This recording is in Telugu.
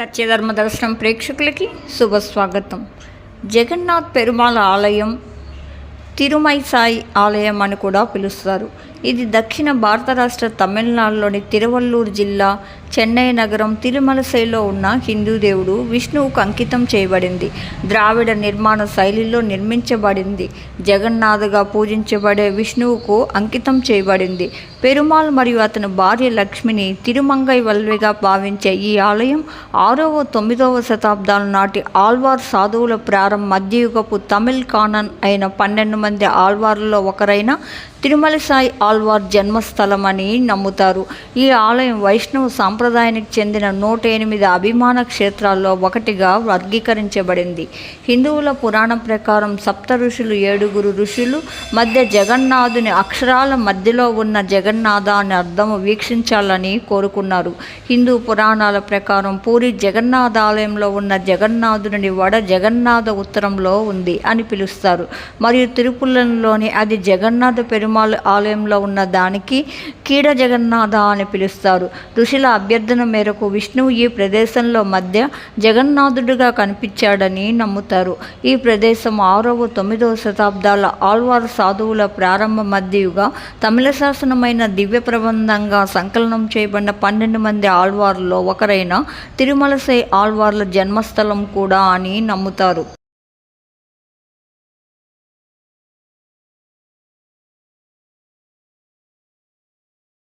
సత్యధర్మ దర్శనం ప్రేక్షకులకి శుభ స్వాగతం జగన్నాథ్ పెరుమాళ ఆలయం తిరుమై సాయి ఆలయం అని కూడా పిలుస్తారు. ఇది దక్షిణ భారత రాష్ట్ర తమిళనాడులోని తిరువల్లూరు జిల్లా చెన్నై నగరం తిరుమలసైలో ఉన్న హిందూ దేవుడు విష్ణువుకు అంకితం చేయబడింది. ద్రావిడ నిర్మాణ శైలిలో నిర్మించబడింది. జగన్నాథుగా పూజించబడే విష్ణువుకు అంకితం చేయబడింది. పెరుమాళ్ మరియు అతని భార్య లక్ష్మిని తిరుమంగై వల్విగా భావించే ఈ ఆలయం ఆరవ తొమ్మిదవ శతాబ్దాల నాటి ఆల్వార్ సాధువుల ప్రారంభ మధ్యయుగపు తమిళ్ కానన్ అయిన పన్నెండు మంది ఆల్వార్లలో ఒకరైన తిరుమలసాయి సాయి జన్మస్థలం అని నమ్ముతారు. ఈ ఆలయం వైష్ణవ సాంప్రదాయానికి చెందిన నూట ఎనిమిది అభిమాన క్షేత్రాల్లో ఒకటిగా వర్గీకరించబడింది. హిందువుల పురాణం ప్రకారం సప్త ఋషులు ఏడుగురు ఋషులు మధ్య జగన్నాథుని అక్షరాల మధ్యలో ఉన్న జగన్నాథ అని అర్థము వీక్షించాలని కోరుకున్నారు. హిందూ పురాణాల ప్రకారం పూరి జగన్నాథ ఆలయంలో ఉన్న జగన్నాథుని వడ జగన్నాథ ఉత్తరంలో ఉంది అని పిలుస్తారు. మరియు తిరుపులంలోని అది జగన్నాథ పెరుమాళ్ ఆలయంలో ఉన్న దానికి కీడ జగన్నాథ అని పిలుస్తారు. ఋషుల అభ్యర్థన మేరకు విష్ణువు ఈ ప్రదేశంలో మధ్య జగన్నాథుడిగా కనిపించాడని నమ్ముతారు. ఈ ప్రదేశం ఆరవ తొమ్మిదవ శతాబ్దాల ఆల్వార్ సాధువుల ప్రారంభ మధ్యయుగా తమిళ శాసనమైన దివ్య ప్రబంధంగా సంకలనం చేయబడిన పన్నెండు మంది ఆల్వార్లో ఒకరైన తిరుమలసై ఆల్వార్ల జన్మస్థలం కూడా అని నమ్ముతారు.